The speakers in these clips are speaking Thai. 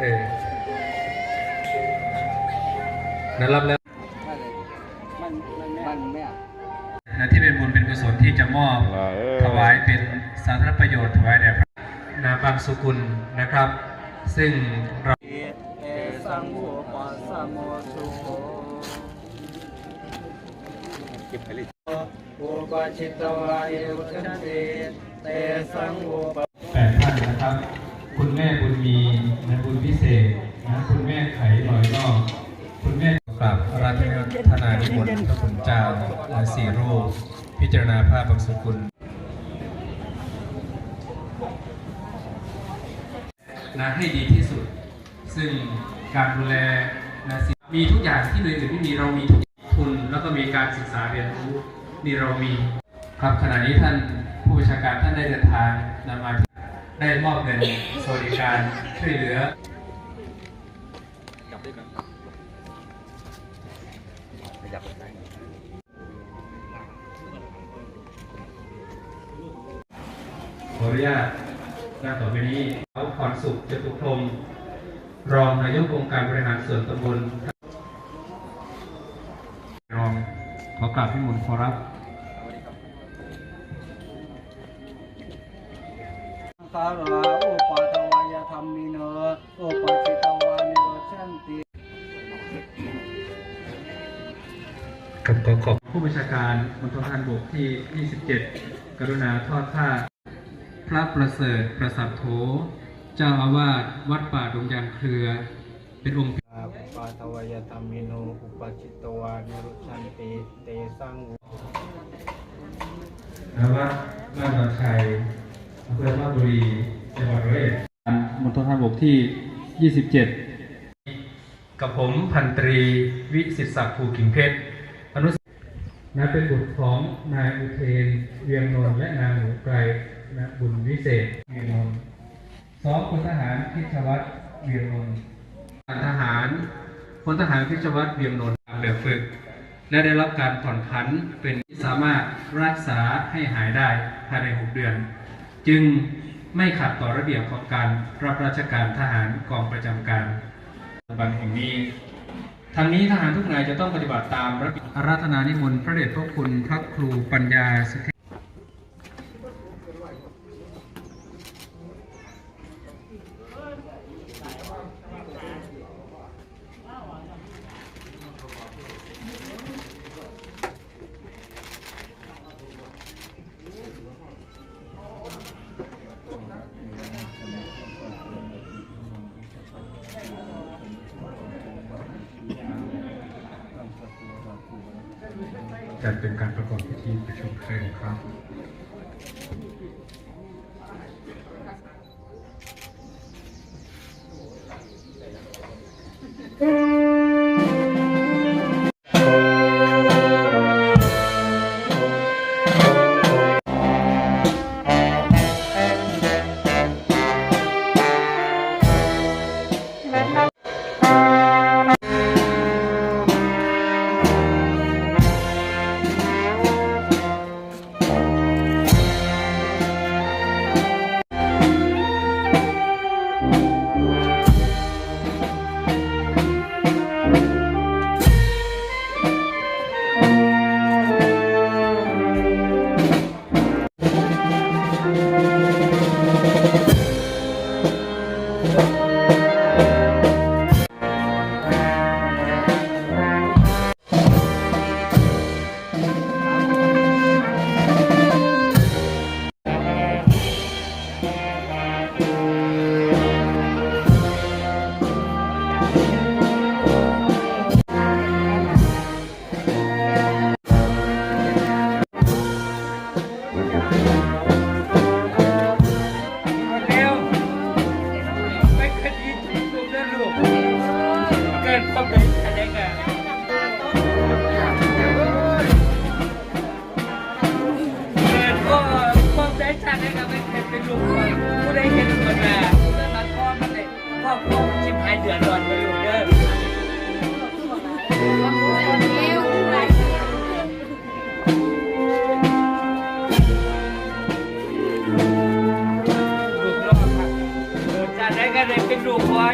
เออนั้นรับแล้วมันมันมันไม่อะนะที่เป็นบุญเป็นกุศลที่จะมอบเออถวายเป็นสาธารณประโยชน์ถวายแด่พระนาบางสุกุลนะครับ ซึ่งเราเอสังโฆปัสสะโมสุโขเก็บไปเลยอุปชิตวายุชันติเตสังอุปแปดท่านนะครับคุณ แม่บุญมีนะบุญพิเศษนะคุณแม่ไขลอยนอกคุณแม่กราบอาราธนานิมนต์พระคุณเจ้าและสี่รูป พิจารณาภาพบางสุกุลนะให้ดีที่สุด ซึ่งการดูแลนะมีทุกอย่างที่เลยอื่นไม่มีเรามีทุน แล้วก็มีการศึกษาเรียนรู้นี่เรามี ครับขณะนี้ท่านผู้บัญชาการท่านได้เดินทางนำมา ได้มอบเงินสวัสดิการช่วยเหลือขออนุญาตกาต่อไปนี้เขาขอนสุขจตุพรมรองนายกองค์การบริหารส่วนตำบลรองขอกราบพี่มนต์ขอรับ ราอุปาทวายธรรมิโนอุปชิตวานิโรชันติกับขอขอบผู้บัญชาการมณฑลทหารบกที่ 27 กรุณาทอดผ้า พระประเสริฐประสัทโธเจ้าอาวาสวัดป่าดงยางเครือ เป็นองค์อุปาทวายธรรมิโนอุปชิตวานิโรชันติเตสังอุนวัดบ้านดอนชัย อำเภอมาบุรีจังหวัดร้อยเอ็ดมณฑลทหารบกที่ 27 กับผมพันตรีวิสิตศักดิ์ภูกิ่งเพชรอนุสนะเป็นบุตรของนายอุเทนเวียงนนท์และนางหนูไกรนะบุญวิเศษเวียงนนท์สองพลทหารพิชวัตรเวียงนนท์การทหารพลทหารพิชวัตรเวียงนนท์แบบฝึก และได้รับการผ่อนผันเป็นสามารถรักษาให้หายได้ภายใน 6 เดือน จึงไม่ขัดต่อระเบียบของการรับราชการทหารกองประจำการบันแห่งนี้ทางนี้ทหารทุกนายจะต้องปฏิบัติตามระเบียบอาราธนานิมนต์พระเดชพระคุณพระครูปัญญาส จัดเป็นการประกอบพิธีประชุมเพลิงครับ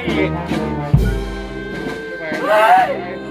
ออีกไป